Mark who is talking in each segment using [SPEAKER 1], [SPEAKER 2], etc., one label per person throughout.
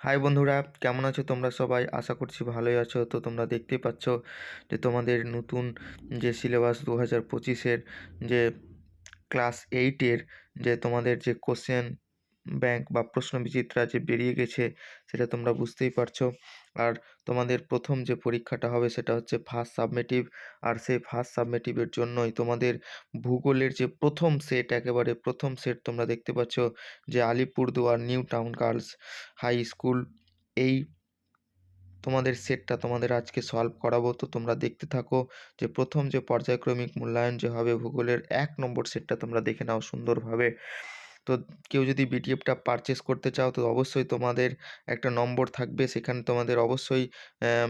[SPEAKER 1] High বন্ধুরা, কেমন আছো তোমরা সবাই? আশা করছি ভালোই আছো। তো তোমরা দেখতেই পাচ্ছ যে তোমাদের নতুন যে সিলেবাস দু হাজার পঁচিশের যে ক্লাস এইটের যে তোমাদের যে কোশ্চেন ব্যাংক বা প্রশ্ন বিচিত্রা যে বেরিয়ে গেছে, সেটা তোমরা বুঝতেই পারছ। আর তোমাদের প্রথম যে পরীক্ষাটা হবে সেটা হচ্ছে ফার্স্ট সাবমেটিভ আর সেই ফার্স্ট সাবমেটিভের জন্যই তোমাদের ভূগোলের যে প্রথম সেট একেবারে প্রথম সেট তোমরা দেখতে পাচ্ছ যে Alipurduar new town girls high school এই তোমাদের সেটটা তোমাদের আজকে সলভ করাবো। তো তোমরা দেখতে থাকো যে প্রথম যে পর্যায়ক্রমিক মূল্যায়ন যে হবে ভূগোলের এক নম্বর সেটটা তোমরা দেখে নাও সুন্দরভাবে। তো কেউ যদি বিটিএফটা পারচেস করতে চাও, তো অবশ্যই তোমাদের একটা নম্বর থাকবে। সেখানে তোমাদের অবশ্যই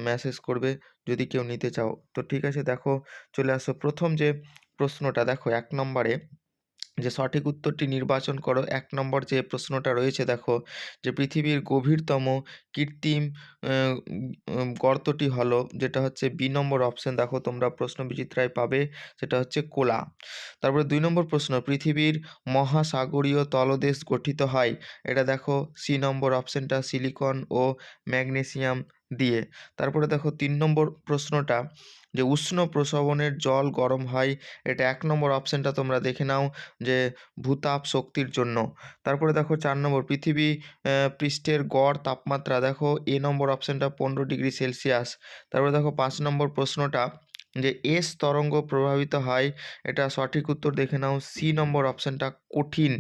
[SPEAKER 1] মেসেজ করবে যদি কেউ নিতে চাও। তো ঠিক আছে, দেখো, চলে আসো। প্রথম যে প্রশ্নটা, দেখো, এক নম্বরে যে সঠিক উত্তরটি নির্বাচন করো। এক নম্বর যে প্রশ্নটা রয়েছে দেখো, যে পৃথিবীর গভীরতম কৃত্রিম গর্তটি হলো, যেটা হচ্ছে বি নম্বর অপশন। দেখো, তোমরা প্রশ্ন বিচিত্রায় পাবে, সেটা হচ্ছে কোলা। তারপরে দুই নম্বর প্রশ্ন, পৃথিবীর মহাসাগরীয় তলদেশ গঠিত হয়। এটা দেখো, সি নম্বর অপশনটা, সিলিকন ও ম্যাগনেসিয়াম দিয়ে। তারপরে দেখো তিন নম্বর প্রশ্নটা, যে উষ্ণ প্রসবনের জল গরম হয়, এটা এক নম্বর অপশানটা তোমরা দেখে নাও, যে ভূতাপ শক্তির জন্য। তারপরে দেখো চার নম্বর, পৃথিবী পৃষ্ঠের গড় তাপমাত্রা, দেখো এ নম্বর অপশানটা পনেরো ডিগ্রি সেলসিয়াস। তারপরে দেখো পাঁচ নম্বর প্রশ্নটা, যে এস তরঙ্গ প্রভাবিত হয়, এটা সঠিক উত্তর দেখে নাও, সি নম্বর অপশানটা কঠিন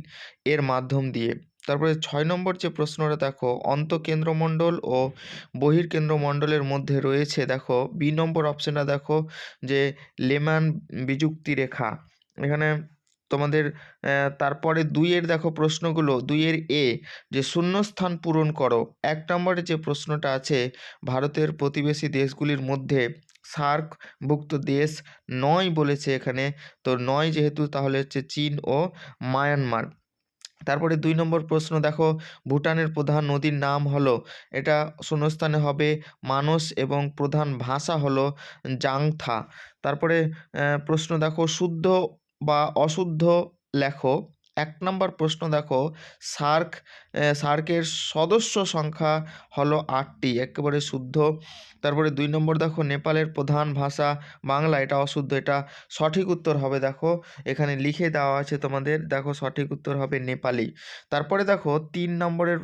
[SPEAKER 1] এর মাধ্যম দিয়ে। তারপরে ছয় নম্বর যে প্রশ্নটা, দেখো, অন্তঃকেন্দ্রমণ্ডল ও বহির্কেন্দ্রমণ্ডলের মধ্যে রয়েছে, দেখো, বি নম্বর অপশানটা দেখো, যে লেমান বিযুক্তি রেখা। এখানে তোমাদের তারপরে দুইয়ের, দেখো, প্রশ্নগুলো, দুইয়ের এ যে শূন্যস্থান পূরণ করো। এক নম্বরে যে প্রশ্নটা আছে, ভারতের প্রতিবেশী দেশগুলির মধ্যে সার্কভুক্ত দেশ নয় বলেছে এখানে। তো নয় যেহেতু, তাহলে হচ্ছে চীন ও মায়ানমার। তারপরে দুই নম্বর প্রশ্ন, দেখো, ভুটানের প্রধান নদীর নাম হলো, এটা শূন্যস্থানে হবে মানস এবং প্রধান ভাষা হলো জাংথা। তারপরে প্রশ্ন, দেখো, শুদ্ধ বা অশুদ্ধ লেখো। এক নম্বর প্রশ্ন দেখো, সার্ক সার্কের সদস্য সংখ্যা হলো আটটি, একেবারে শুদ্ধ। তারপরে দুই নম্বর দেখো, নেপালের প্রধান ভাষা বাংলা, এটা অশুদ্ধ, এটা সঠিক উত্তর হবে, দেখো, এখানে লিখে দেওয়া আছে তোমাদের, দেখো সঠিক উত্তর হবে নেপালি। তারপরে দেখো, তিন নম্বরের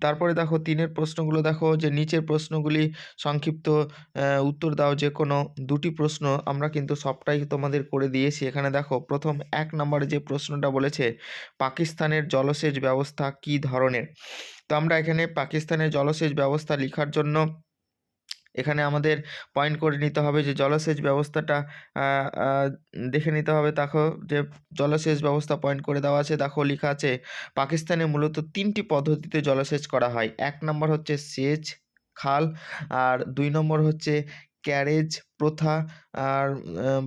[SPEAKER 1] তারপরে দেখো তিনের প্রশ্নগুলো দেখো যে নিচের প্রশ্নগুলি সংক্ষিপ্ত উত্তর দাও যে কোনো দুটি প্রশ্ন আমরা কিন্তু সবটাই তোমাদের করে দিয়েছি। এখানে দেখো প্রথম এক নম্বরে যে প্রশ্নটা বলেছে, পাকিস্তানের জলসেচ ব্যবস্থা কি ধরনের? তো আমরা এখানে পাকিস্তানের জলসেচ ব্যবস্থা লেখার জন্য এখানে আমাদের পয়েন্ট করে নিতে হবে যে জলসেচ ব্যবস্থাটা দেখে নিতে হবে। দেখো যে জলসেচ ব্যবস্থা পয়েন্ট করে দেওয়া আছে। দেখো লেখা আছে, পাকিস্তানে মূলত তিনটি পদ্ধতিতে জলসেচ করা হয়। এক নম্বর হচ্ছে সেচ, খাল, আর দুই নম্বর হচ্ছে ক্যারেজ প্রথা আর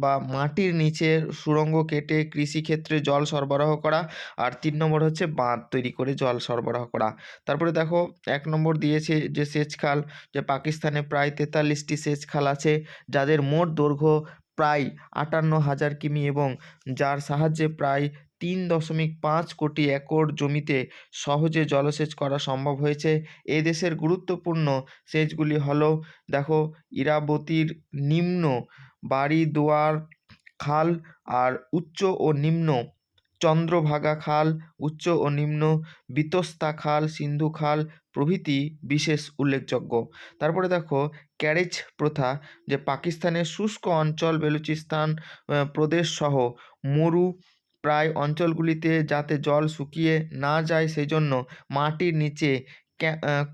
[SPEAKER 1] বা মাটির নিচে সুড়ঙ্গ কেটে কৃষিক্ষেত্রে জল সরবরাহ করা আর তিন নম্বর হচ্ছে বাঁধ তৈরি করে জল সরবরাহ করা। তারপরে দেখো এক নম্বর দিয়েছে যে সেচ খাল যে পাকিস্তানে প্রায় তেতাল্লিশটি সেচ খাল আছে, যাদের মোট দৈর্ঘ্য প্রায় আটান্ন হাজার কিমি এবং যার সাহায্যে প্রায় তিন দশমিক পাঁচ কোটি একর জমিতে সহজে জলসেচ করা সম্ভব হয়েছে। এ দেশের গুরুত্বপূর্ণ সেচগুলি হলো, দেখো, ইরাবতীর নিম্ন বাড়ি দোয়ার খাল আর উচ্চ ও নিম্ন চন্দ্রভাগা খাল, উচ্চ ও নিম্ন বিতস্তা খাল, সিন্ধু খাল প্রভৃতি বিশেষ উল্লেখযোগ্য। তারপরে দেখো, ক্যারেজ প্রথা, যে পাকিস্তানের শুষ্ক অঞ্চল, বেলুচিস্তান প্রদেশ সহ মরু প্রায় অঞ্চলগুলিতে যাতে জল শুকিয়ে না যায় সেই জন্য মাটির নিচে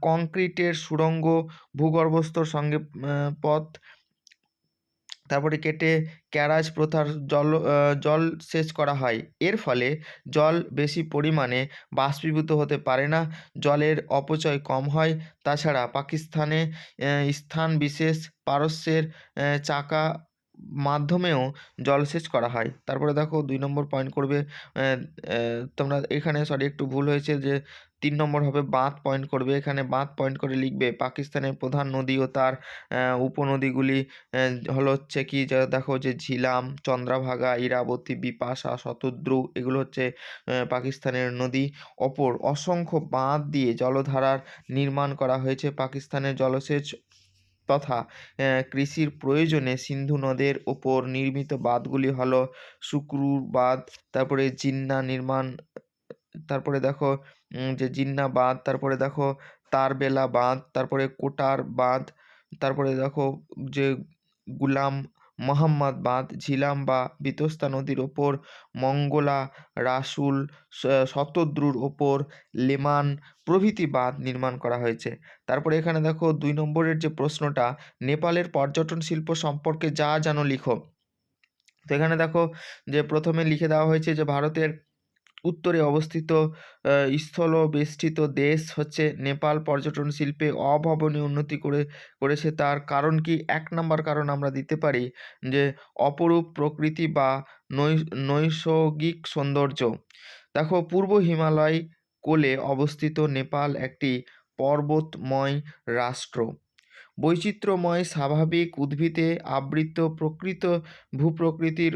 [SPEAKER 1] কংক্রিটের সুড়ঙ্গ ভূগর্ভস্থর সঙ্গে পথ, তারপরে কেটে ক্যারাজ প্রথার জল জল সেচ করা হয়। এর ফলে জল বেশি পরিমাণে বাষ্পীভূত হতে পারে না, জলের অপচয় কম হয়। তাছাড়া পাকিস্তানে স্থান বিশেষ পারস্যের চাকা মাধ্যমেও জলসেচ করা হয়। তারপরে দেখো দুই নম্বর পয়েন্ট করবে তোমরা এখানে সরি একটু ভুল হয়েছে যে তিন নম্বর হবে বাঁধ পয়েন্ট করবে। এখানে বাঁধ পয়েন্ট করে লিখবে, পাকিস্তানের প্রধান নদী ও তার উপনদীগুলি হলো হচ্ছে কি, যা দেখো যে ঝিলাম, চন্দ্রাভাগা, ইরাবতী, বিপাশা, শতদ্রু, এগুলো হচ্ছে পাকিস্তানের নদী অপর। অসংখ্য বাঁধ দিয়ে জলধারার নির্মাণ করা হয়েছে। পাকিস্তানের জলসেচ তথা কৃষির প্রয়োজনে সিন্ধু নদের ওপর নির্মিত বাঁধগুলি হলো শুক্রুর বাঁধ, তারপরে জিন্না নির্মাণ, তারপরে দেখো যে জিন্না বাঁধ, তারপরে দেখো তারবেলা বাঁধ, তারপরে কোটার বাঁধ, তারপরে দেখো যে গুলাম মোহাম্মদ বাঁধ, ঝিলাম বা বিতস্তা নদীর ওপর, মঙ্গলা, রাসুল শতদ্রুর ওপর, লেমান প্রভৃতি বাঁধ নির্মাণ করা হয়েছে। তারপরে এখানে দেখো দুই নম্বরের যে প্রশ্নটা, নেপালের পর্যটন শিল্প সম্পর্কে যা যেন লিখো। তো এখানে দেখো যে প্রথমে লিখে দেওয়া হয়েছে যে ভারতের উত্তরে অবস্থিত স্থলবেষ্টিত দেশ হচ্ছে নেপাল। পর্যটন শিল্পে অভাবনীয় উন্নতি করে, করেছে তার কারণ কি? এক নম্বর কারণ আমরা দিতে পারি যে, অপরূপ প্রকৃতি বা নৈসর্গিক সৌন্দর্য। দেখো, পূর্ব হিমালয় কোলে অবস্থিত নেপাল একটি পর্বতময় রাষ্ট্র। বৈচিত্র্যময়, স্বাভাবিক উদ্ভিদে আবৃত প্রকৃত ভূপ্রকৃতির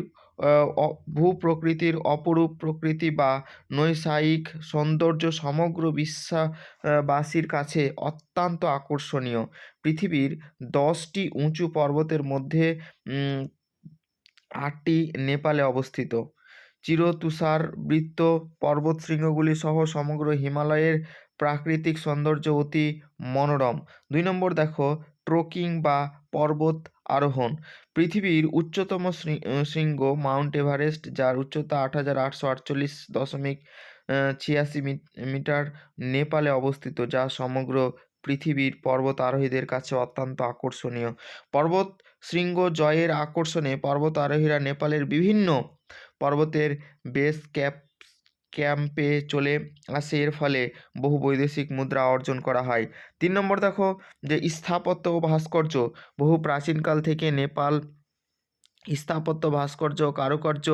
[SPEAKER 1] ভূপ্রকৃতির অপরূপ প্রকৃতি বা নৈসায়িক সৌন্দর্য সমগ্র বিশ্বাবাসীর কাছে অত্যন্ত আকর্ষণীয়। পৃথিবীর দশটি উঁচু পর্বতের মধ্যে আটটি নেপালে অবস্থিত। চিরতুষারবৃত্ত পর্বতশৃঙ্গগুলি সহ সমগ্র হিমালয়ের প্রাকৃতিক সৌন্দর্য অতি মনোরম। দুই নম্বর দেখো, ট্রেকিং বা পর্বত আরোহণ। পৃথিবীর উচ্চতম শৃঙ্গ মাউন্ট এভারেস্ট, যার উচ্চতা আট হাজার আটশো আটচল্লিশ দশমিক ছিয়াশি মিটার নেপালে অবস্থিত, যা সমগ্র পৃথিবীর পর্বত আরোহীদের কাছে অত্যন্ত আকর্ষণীয়। পর্বত শৃঙ্গ জয়ের আকর্ষণে পর্বত আরোহীরা নেপালের বিভিন্ন পর্বতের বেস ক্যাপ ক্যাম্পে চলে আসে। এর ফলে বহু বৈদেশিক মুদ্রা অর্জন করা হয়। তিন নম্বর দেখো যে স্থাপত্য ও ভাস্কর্য। বহু প্রাচীনকাল থেকে নেপাল স্থাপত্য, ভাস্কর্য, কারুকার্য,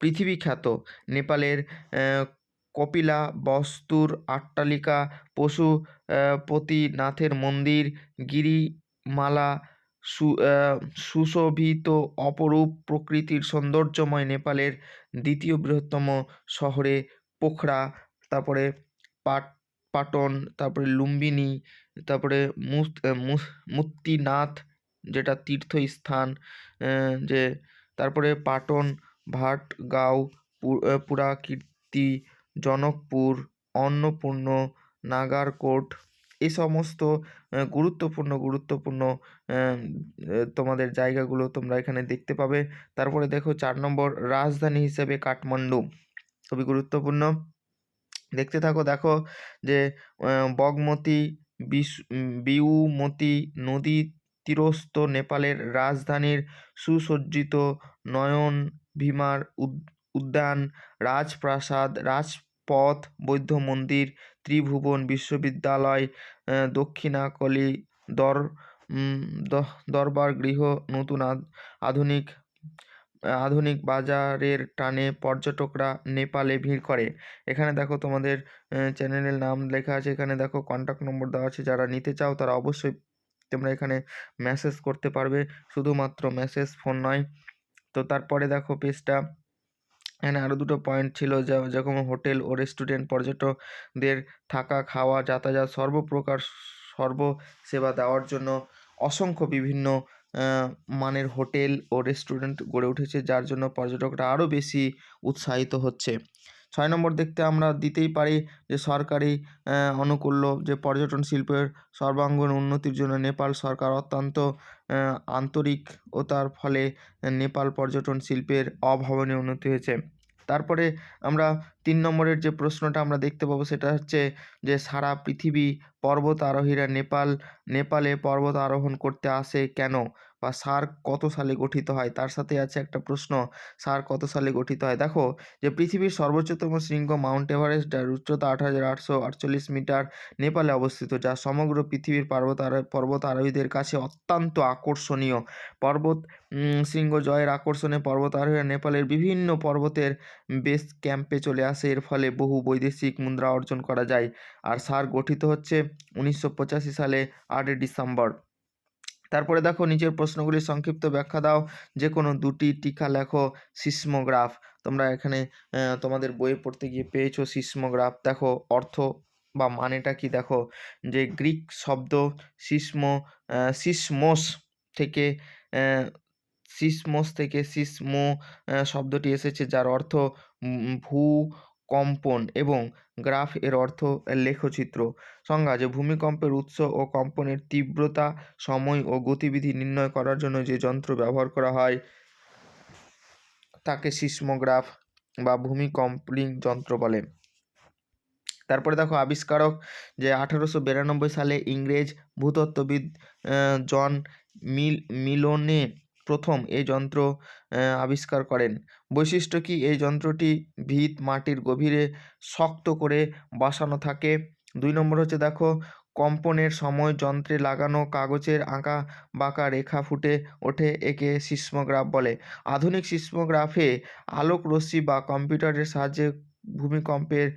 [SPEAKER 1] পৃথিবী খ্যাত। নেপালের কপিলা, বস্তুর, আট্টালিকা পশুপতিনাথের মন্দির, গিরিমালা, সু সুশোভিত, অপরূপ প্রকৃতির সৌন্দর্যময় নেপালের দ্বিতীয় বৃহত্তম শহরে পোখরা, তারপরে পাট, পাটন, তারপরে লুম্বিনী, তারপরে মুক্তিনাথ যেটা তীর্থস্থান যে, তারপরে পাটন ভাটগাঁও পুরাকীর্তি, জনকপুর, অন্নপূর্ণ, নাগারকোট এই সমস্ত গুরুত্বপূর্ণ গুরুত্বপূর্ণ তোমাদের জায়গাগুলো তোমরা এখানে দেখতে পাবে। তারপরে দেখো চার নম্বর, রাজধানী হিসেবে কাঠমান্ডু। খুবই গুরুত্বপূর্ণ। দেখতে থাকো, দেখো যে বগমতী বিউমতী নদী তীরস্থ নেপালের রাজধানীর সুসজ্জিত নয়ন ভীমার উদ্যান, রাজপ্রাসাদ, রাজপথ, বৌদ্ধ মন্দির, ত্রিভুবন বিশ্ববিদ্যালয় দক্ষিণাকলি দর দরবার গৃহ, নতুন আধুনিক আধুনিক বাজারের টানে পর্যটকরা নেপালে ভিড় করে। এখানে দেখো তোমাদের চ্যানেলের নাম লেখা আছে। এখানে দেখো কন্ট্যাক্ট নম্বর দেওয়া আছে। যারা নিতে চাও তারা অবশ্যই তোমরা এখানে মেসেজ করতে পারবে। শুধুমাত্র মেসেজ ফোন নয়। তো তারপরে দেখো পেজটা এখানে আরও দুটো পয়েন্ট ছিল যা, যেরকম হোটেল ও রেস্টুরেন্ট পর্যটকদের থাকা, খাওয়া, যাতায়াত সর্বপ্রকার সর্বসেবা দেওয়ার জন্য অসংখ্য বিভিন্ন মানের হোটেল ও রেস্টুরেন্ট গড়ে উঠেছে, যার জন্য পর্যটকরা আরও বেশি উৎসাহিত হচ্ছে। ছয় নম্বর দেখতে আমরা দিতেই পারি যে সরকারি অনুকূল্য যে পর্যটন শিল্পের সর্বাঙ্গীন উন্নতির জন্য নেপাল সরকার অত্যন্ত আন্তরিক ও তার ফলে নেপাল পর্যটন শিল্পের অভাবনীয় উন্নতি হয়েছে। তারপরে আমরা তিন নম্বরের যে প্রশ্নটা আমরা দেখতে পাবো সেটা হচ্ছে যে, সারা পৃথিবী পর্বত আরোহীরা নেপাল, নেপালে পর্বত আরোহণ করতে আসে কেন? বা সার কত সালে গঠিত হয়? তার সাথে আছে একটা প্রশ্ন, সার কত সালে গঠিত হয়? দেখো, যে পৃথিবীর সর্বোচ্চতম শৃঙ্গ মাউন্ট এভারেস্ট, যার উচ্চতা আট হাজার আটশো আটচল্লিশ মিটার নেপালে অবস্থিত, যা সমগ্র পৃথিবীর পর্বত পর্বত আরোহীদের কাছে অত্যন্ত আকর্ষণীয়। পর্বত শৃঙ্গ জয়ের আকর্ষণে পর্বত আরোহীরা নেপালের বিভিন্ন পর্বতের বেস ক্যাম্পে চলে আসে। এর ফলে বহু বৈদেশিক মুদ্রা অর্জন করা যায়। আর সার গঠিত হচ্ছে উনিশশো পঁচাশি সালে আটই ডিসেম্বর। তারপরে দেখো নিচের প্রশ্নগুলির সংক্ষিপ্ত ব্যাখ্যা দাও। যে কোনো দুটি টিকা লেখো সিসমোগ্রাফ। তোমরা এখানে তোমাদের বইয়ে পড়তে গিয়ে পেয়েছ সিসমোগ্রাফ। দেখো অর্থ বা মানেটা কি? দেখো যে গ্রিক শব্দ সিসমো সিসমোস থেকে সিসমোস থেকে সিসমো শব্দটি এসেছে যার অর্থ উম, ভূকম্পন এবং গ্রাফ এর অর্থ লেখচিত্র। সংজ্ঞা যে ভূমিকম্পের উৎস ও কম্পনের তীব্রতা, সময় ও গতিবিধি নির্ণয় করার জন্য যে যন্ত্র ব্যবহার করা হয়, তাকে সিসমোগ্রাফ বা ভূমিকম্পিং যন্ত্র বলে। তারপরে দেখো আবিষ্কারক যে আঠারোশো বিরানব্বই সালে ইংরেজ ভূতত্ত্ববিদ জন মিল, মিলোনে প্রথম এই যন্ত্র আবিষ্কার করেন। বৈশিষ্ট্য কি? এই যন্ত্রটি ভিত মাটির গভীরে শক্ত করে বসানো থাকে। দুই নম্বর হচ্ছে দেখো, কম্পনের সময় যন্ত্রে লাগানো কাগজের আঁকা বাঁকা রেখা ফুটে ওঠে, একে সিসমোগ্রাফ বলে। আধুনিক সিসমোগ্রাফে আলোক রশ্মি বা কম্পিউটারের সাহায্যে ভূমিকম্পের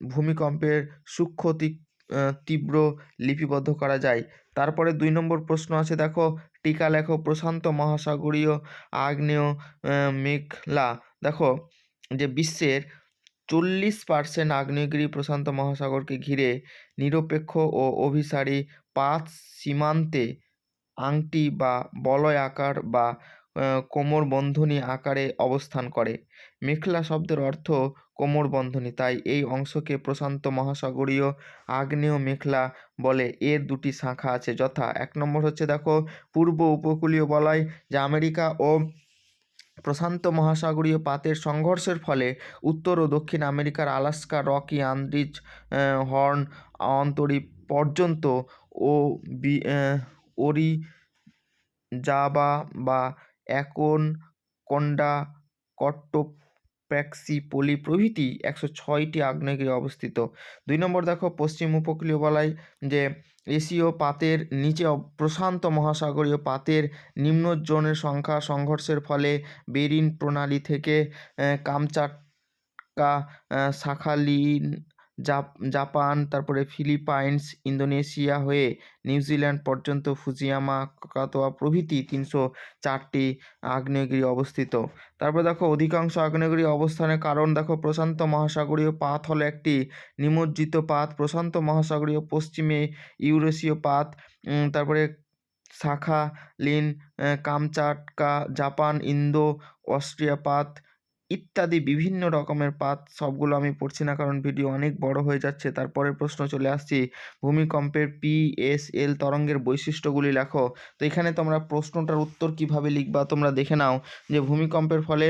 [SPEAKER 1] ভূমিকম্পের সূক্ষ্ম তীব্র লিপিবদ্ধ করা যায়। তারপরে দুই নম্বর প্রশ্ন আছে, দেখো, টিকা লেখো প্রশান্ত মহাসাগরীয় আগ্নেয় মেঘলা। দেখো, যে বিশ্বের চল্লিশ পার্সেন্ট আগ্নেয়গিরি প্রশান্ত মহাসাগরকে ঘিরে নিরপেক্ষ ও অভিসারী পাঁচ সীমান্তে আংটি বা বলয় আকার বা কোমরবন্ধনী আকারে অবস্থান করে। মেখলা শব্দের অর্থ কোমরবন্ধনী তাই এই অংশকে প্রশান্ত মহাসাগরীয় আগ্নেয় মেখলা বলে। এর দুটি শাখা আছে। যথা এক নম্বর হচ্ছে দেখো পূর্ব উপকূলীয় বলয়, যা আমেরিকা ও প্রশান্ত মহাসাগরীয় পাতের সংঘর্ষের ফলে উত্তর ও দক্ষিণ আমেরিকার আলাস্কা রকি আন্দ্রিজ হর্ন অন্তরীপ পর্যন্ত ও বি ওরি, জাবা বা অ্যাকন, কন্ডা, কট্টোপ্যাক্সি পলি প্রভৃতি একশো ছয়টি আগ্নেয়গিরি অবস্থিত। দুই নম্বর দেখো, পশ্চিম উপকূলীয় বলায় যে এশীয় পাতের নিচে প্রশান্ত মহাসাগরীয় পাতের নিম্ন জোনের সংখ্যা সংঘর্ষের ফলে বেরিন প্রণালী থেকে কামচাটকা শাখালিন জাপান তারপরে ফিলিপাইন্স ইন্দোনেশিয়া হয়ে নিউজিল্যান্ড পর্যন্ত ফুজিয়ামা কাকাতোয়া প্রভৃতি তিনশো চারটি আগ্নেয়গিরি অবস্থিত। তারপর দেখো অধিকাংশ আগ্নেয়গিরি অবস্থানের কারণ দেখো প্রশান্ত মহাসাগরীয় পাত হলো একটি নিমজ্জিত পাত। প্রশান্ত মহাসাগরীয় পশ্চিমে ইউরেশীয় পাত তারপরে Sakhalin ah, Kamchatka Japan Indo Austria পাত ইত্যাদি বিভিন্ন রকমের পাত সবগুলো আমি পড়ছি না কারণ ভিডিও অনেক বড় হয়ে যাচ্ছে। তারপরের প্রশ্ন চলে আসছি, ভূমিকম্পের পিএসএল তরঙ্গের বৈশিষ্ট্যগুলি লেখো। তো এখানে তোমরা প্রশ্নটার উত্তর কীভাবে লিখবা তোমরা দেখে নাও যে ভূমিকম্পের ফলে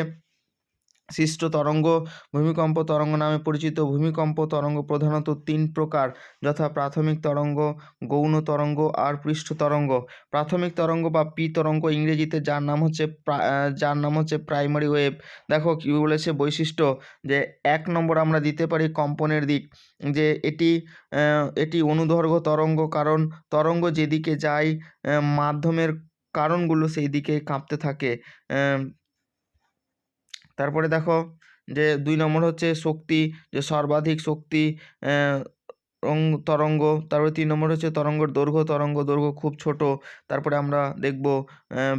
[SPEAKER 1] সৃষ্ট তরঙ্গ ভূমিকম্প, তরঙ্গ নামে পরিচিত ভূমিকম্প, তরঙ্গ প্রধানত তিন প্রকার, যথা প্রাথমিক তরঙ্গ, গৌণ তরঙ্গ আর পৃষ্ঠ তরঙ্গ। প্রাথমিক তরঙ্গ বা পি তরঙ্গ ইংরেজিতে যার নাম হচ্ছে যার নাম হচ্ছে প্রাইমারি ওয়েভ। দেখো কী বলেছে বৈশিষ্ট্য যে এক নম্বর আমরা দিতে পারি কম্পনের দিক, যে এটি এটি অনুদৈর্ঘ্য তরঙ্গ কারণ তরঙ্গ যেদিকে যায় মাধ্যমের কারণগুলো সেই দিকে কাঁপতে থাকে। তারপরে দেখো যে দুই নম্বর হচ্ছে শক্তি, যে সর্বাধিক শক্তি তরঙ্গ, তারপরে তিন নম্বর হচ্ছে তরঙ্গের দৈর্ঘ্য, তরঙ্গ দৈর্ঘ্য খুব ছোট, তারপরে আমরা দেখব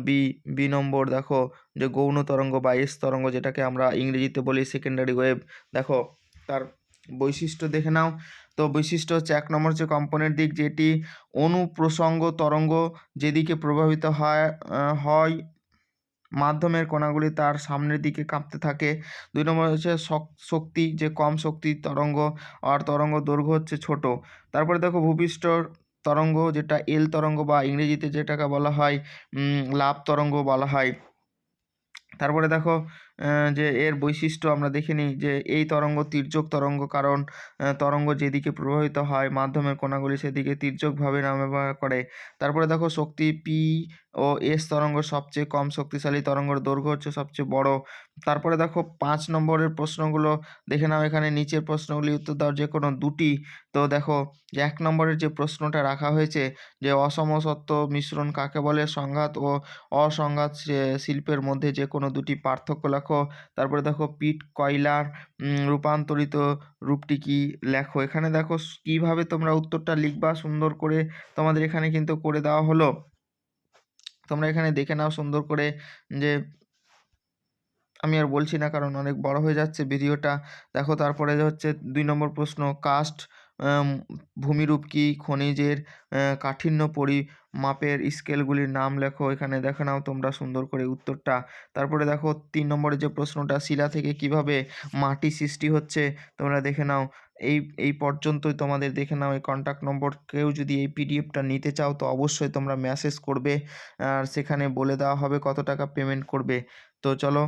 [SPEAKER 1] বি বি নম্বর দেখো যে গৌণ তরঙ্গ বা এস তরঙ্গ যেটাকে আমরা ইংরেজিতে বলি সেকেন্ডারি ওয়েভ দেখো তার বৈশিষ্ট্য দেখে নাও, তো বৈশিষ্ট্য হচ্ছে এক নম্বর হচ্ছে কম্পনের দিক যেটি অনুপ্রসঙ্গ তরঙ্গ যেদিকে প্রভাবিত হয় হয় মাধ্যমের কণাগুলি তার সামনের দিকে কাঁপতে থাকে। দুই নম্বর হচ্ছে শক- শক্তি, যে কম শক্তি, তরঙ্গ, আর তরঙ্গ দৈর্ঘ্য হচ্ছে ছোট। তারপরে দেখো ভূপৃষ্ঠর তরঙ্গ, যেটা এল তরঙ্গ বা ইংরেজিতে যেটাকে বলা হয় লাভ তরঙ্গ বলা হয়। তারপরে দেখো যে এর বৈশিষ্ট্য আমরা দেখে নিই যে এই তরঙ্গ তির্যক তরঙ্গ, কারণ তরঙ্গ যেদিকে প্রবাহিত হয়, মাধ্যমের কণাগুলি সেদিকে তির্যকভাবে নাম ব্যবহার করে। তারপরে দেখো শক্তি পি ও এস তরঙ্গ সবচেয়ে কম শক্তিশালী তরঙ্গের দৈর্ঘ্য হচ্ছে সবচেয়ে বড়। তারপরে দেখো পাঁচ নম্বরের প্রশ্নগুলো দেখে নাও এখানে। নিচের প্রশ্নগুলি উত্তর দাও যে কোনো দুটি। তো দেখো যে এক নম্বরের যে প্রশ্নটা রাখা হয়েছে যে অসম অসমসত্ব মিশ্রণ কাকে বলে? সংঘাত ও অসংঘাত শিল্পের মধ্যে যে কোনো দুটি পার্থক্য লেখো তারপরে দেখো পিট, কয়লার রূপান্তরিত রূপটি কি লেখো? এখানে দেখো কীভাবে তোমরা উত্তরটা লিখবা সুন্দর করে তোমাদের এখানে কিন্তু করে দেওয়া হলো। তোমরা এখানে দেখে নাও সুন্দর করে যে আমি আর বলছি না, কারণ অনেক বড় হয়ে যাচ্ছে ভিডিওটা। দেখো তারপরে হচ্ছে দুই নম্বর প্রশ্ন, কাস্ট ভূমিরূপ কি? খনিজের কাঠিন্য পরিমাপের স্কেলগুলির নাম লেখো, এখানে দেখে নাও তোমরা সুন্দর করে উত্তরটা। তারপরে দেখো, তিন নম্বরে যে প্রশ্নটা, শিলা থেকে কীভাবে মাটি সৃষ্টি হচ্ছে, তোমরা দেখে নাও। এই এই পর্যন্তই তোমাদের দেখে নাও, এই কন্ট্যাক্ট নম্বর কেউ যদি এই পিডিএফটা নিতে চাও, তো অবশ্যই তোমরা মেসেজ করবে, আর সেখানে বলে দেওয়া হবে কত টাকা পেমেন্ট করবে। তো চলো